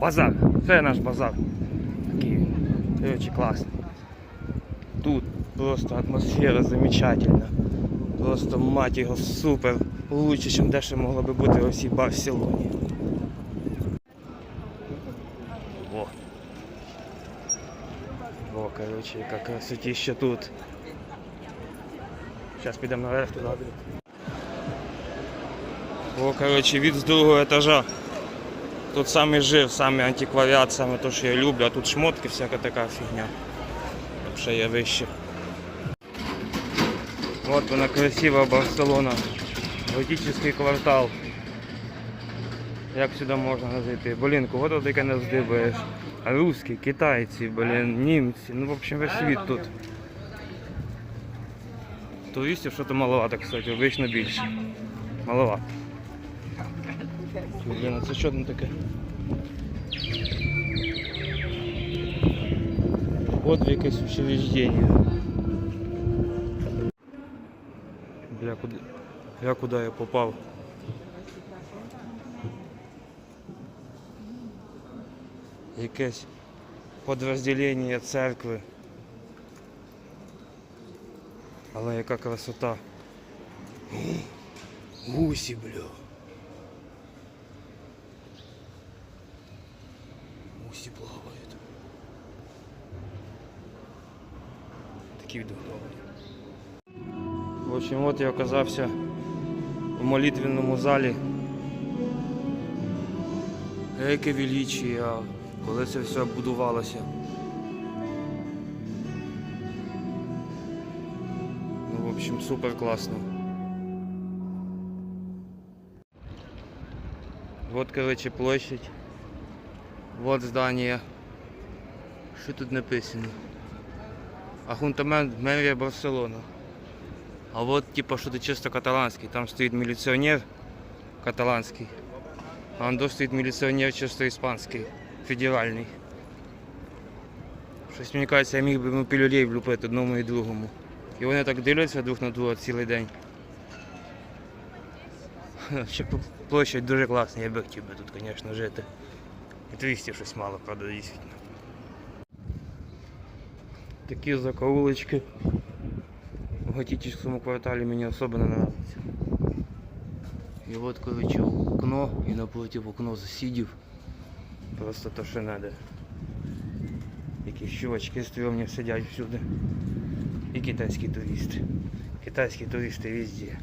базар. Це наш базар. Такий він. Короче, класний. Тут просто атмосфера замечательна. Просто мать його супер. Лучше, ніж де ще могло би бути у всій Барселоні. Во. Во, короче, яка красотища тут. Зараз підемо наверх туди. О, короче, вид з другого етажа. Тут самий жир, самий антикваріат, саме те, що я люблю, а тут шмотки, всяка така фігня. Ще є вище. Вот вона красива Барселона. Готический квартал. Як сюди можна зайти? Блін, кого тут таке не здивуєш? Русські, китайці, блін, німці. Ну, в общем, весь світ тут. Туристів що-то маловато, кстати, обично більше. Маловато. Блін, а це що там таке? От якесь учреждение. Бля, куди... Я куди я попав? Якесь подрозділення церкви. Але яка красота. Гусі, бля. Гусі плавають. Вдохновлені. В общем, от я оказався в молитвенному залі. Яке величія, коли це все будувалося. Ну, в общем, супер класно. Вот, короче, площадь. Вот здание. Що тут написано? Ахунтамент мерія Барселона. А вот типа что-то чисто каталанский. Там стоит милиционер каталанский. А он стоит милиционер чисто испанский, федеральний. Щось мені кажеться, я міг би пілюлей влюпити одному і другому. І вони так дивляться друг на друга цілий день. Ще площадь дуже класна, я би хотів би тут, звісно, жити. І туристів щось мало, правда, дійсно. Такі закоулочки в готическом квартале мне особенно нравится. И вот, короче, окно, и напротив окно засидів. Просто то, що надо. Якісь чувачки стрьомні сидять всюди. І китайські туристи. Китайські туристи везде.